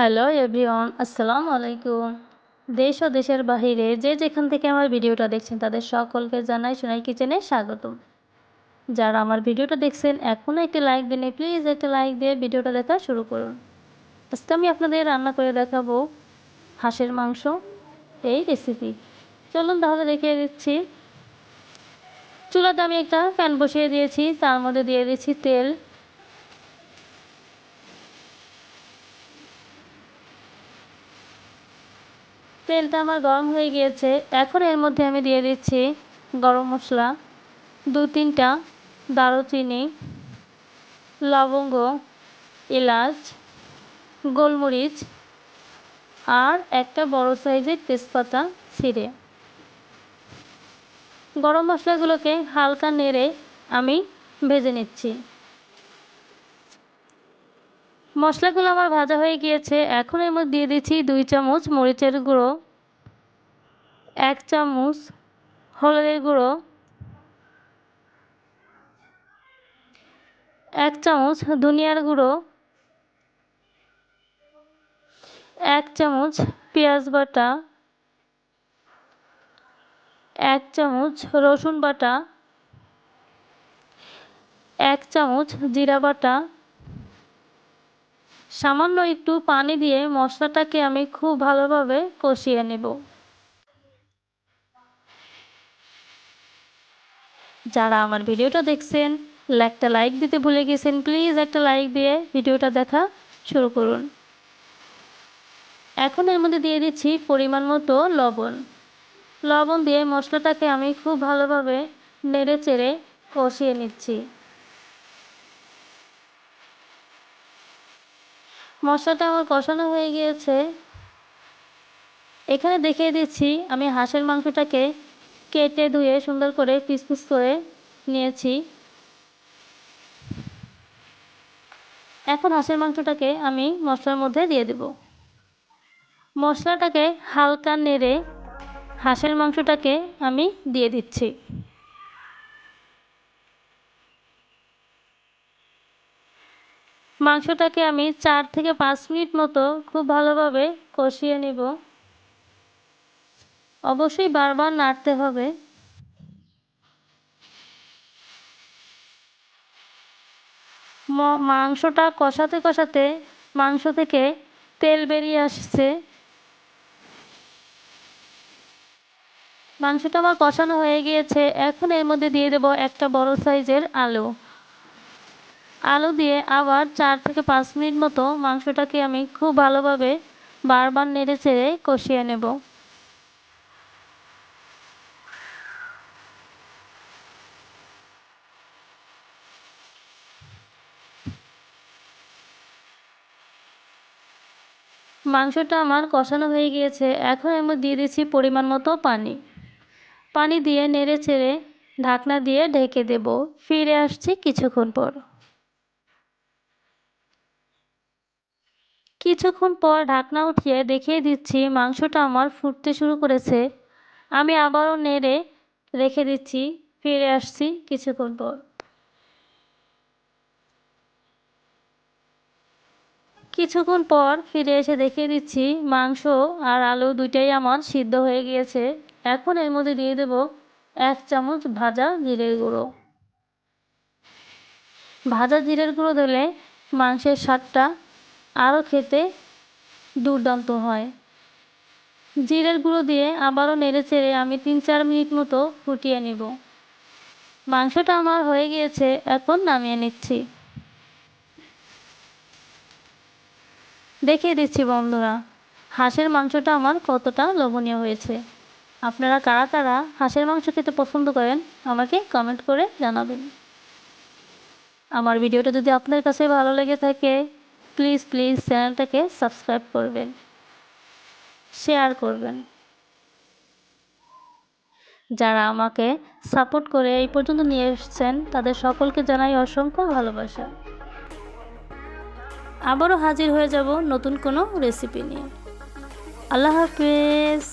Hello everyone, আসসালামু আলাইকুম। দেশ ও দেশের বাহিরে যে যেখান থেকে আমার ভিডিওটা দেখছেন, তাদের সকলকে জানাই সোনাই কিচেনে স্বাগতম। যারা আমার ভিডিওটা দেখছেন, এখনও একটি লাইক দিন প্লিজ একটা লাইক দিয়ে ভিডিওটা দেখা শুরু করুন। আজকে আমি আপনাদের রান্না করে দেখাবো হাঁসের মাংস এই রেসিপি চলুন তাহলে দেখিয়ে দিচ্ছি। চুলাতে আমি একটা প্যান বসিয়ে দিয়েছি, তার মধ্যে দিয়ে দিচ্ছি তেল। তেলটা আমার গরম হয়ে গিয়েছে। এখন এর মধ্যে আমি দিয়ে দিচ্ছি গরম মশলা, দু তিনটা দারুচিনি, লবঙ্গ, এলাচ, গোলমরিচ আর একটা বড় সাইজের তেজপাতা ছিঁড়ে। গরম মশলাগুলোকে হালকা নেড়ে আমি ভেজে নিচ্ছি। মশলাগুলো আমার ভাজা হয়ে গিয়েছে। এখন এর মধ্যে দিয়ে দিচ্ছি দুই চামচ মরিচের গুঁড়ো, এক চামচ হলুদের গুঁড়ো, এক চামচ ধনিয়ার গুঁড়ো, এক চামচ পেঁয়াজ বাটা, এক চামচ রসুন বাটা, এক চামচ জিরা বাটা সামান্য একটু পানি দিয়ে মশলাটাকে আমি খুব ভালোভাবে কষিয়ে নেব। যারা আমার ভিডিওটা দেখছেন, একটা লাইক দিতে ভুলে গেছেন, প্লিজ একটা লাইক দিয়ে ভিডিওটা দেখা শুরু করুন। এখন এর মধ্যে দিয়ে দিচ্ছি পরিমাণ মতো লবণ। লবণ দিয়ে মশলাটাকে আমি খুব ভালোভাবে নেড়ে চেড়ে কষিয়ে নিচ্ছি। মশলাটা আমার কষানো হয়ে গিয়েছে। এখানে দেখিয়ে দিচ্ছি, আমি হাঁসের মাংসটাকে কেটে ধুয়ে সুন্দর করে পিস পিস করে নিয়েছি। এখন হাঁসের মাংসটাকে আমি মশলার মধ্যে দিয়ে দেব। মশলাটাকে হালকা নেড়ে হাঁসের মাংসটাকে আমি দিয়ে দিচ্ছি। মাংসটাকে আমি চার থেকে পাঁচ মিনিট মতো খুব ভালোভাবে কষিয়ে নেব। অবশ্যই বারবার নাড়তে হবে। মাংসটা কষাতে কষাতে মাংস থেকে তেল বেরিয়ে আসছে। মাংসটা আমার কষানো হয়ে গিয়েছে। এখন এর মধ্যে দিয়ে দেব একটা বড় সাইজের আলু। আলু দিয়ে আবার চার থেকে পাঁচ মিনিট মতো মাংসটাকে আমি খুব ভালোভাবে বারবার নেড়ে চেড়ে কষিয়ে নেব। মাংসটা আমার কষানো হয়ে গিয়েছে। এখন আমি দিয়ে দিচ্ছি পরিমাণ মতো পানি। পানি দিয়ে নেড়ে চেড়ে ঢাকনা দিয়ে ঢেকে দেব। ফিরে আসছি কিছুক্ষণ পর। কিছুক্ষণ পর ঢাকনা উঠিয়ে দেখিয়ে দিচ্ছি মাংসটা আমার ফুটতে শুরু করেছে। আমি আবারও নেড়ে রেখে দিচ্ছি, ফিরে আসছি কিছুক্ষণ পর। কিছুক্ষণ পর ফিরে এসে দেখিয়ে দিচ্ছি মাংস আর আলু দুইটাই আমার সিদ্ধ হয়ে গিয়েছে। এখন এর মধ্যে দিয়ে দেব এক চামচ ভাজা জিরের গুঁড়ো। ভাজা জিরের গুঁড়ো দিলে মাংসের স্বাদটা আরও খেতে দুর্দান্ত হয়। জিরের গুঁড়ো দিয়ে আবারও নেড়ে চেড়ে আমি তিন চার মিনিট মতো ফুটিয়ে নেব। মাংসটা আমার হয়ে গিয়েছে, এখন নামিয়ে নিচ্ছি। দেখিয়ে দিচ্ছি বন্ধুরা, হাঁসের মাংসটা আমার কতটা লোভনীয় হয়েছে। আপনারা কারা কারা হাঁসের মাংস খেতে পছন্দ করেন, আমাকে কমেন্ট করে জানাবেন। আমার ভিডিওটা যদি আপনার কাছে ভালো লেগে থাকে প্লিজ প্লিজ চ্যানেলটাকে সাবস্ক্রাইব করবেন। শেয়ার করবেন। যারা আমাকে সাপোর্ট করে এই পর্যন্ত নিয়ে এসছেন, তাদের সকলকে জানাই অসংখ্য ভালোবাসা। আবারও হাজির হয়ে যাব নতুন কোনো রেসিপি নিয়ে। আল্লাহ হাফেজ।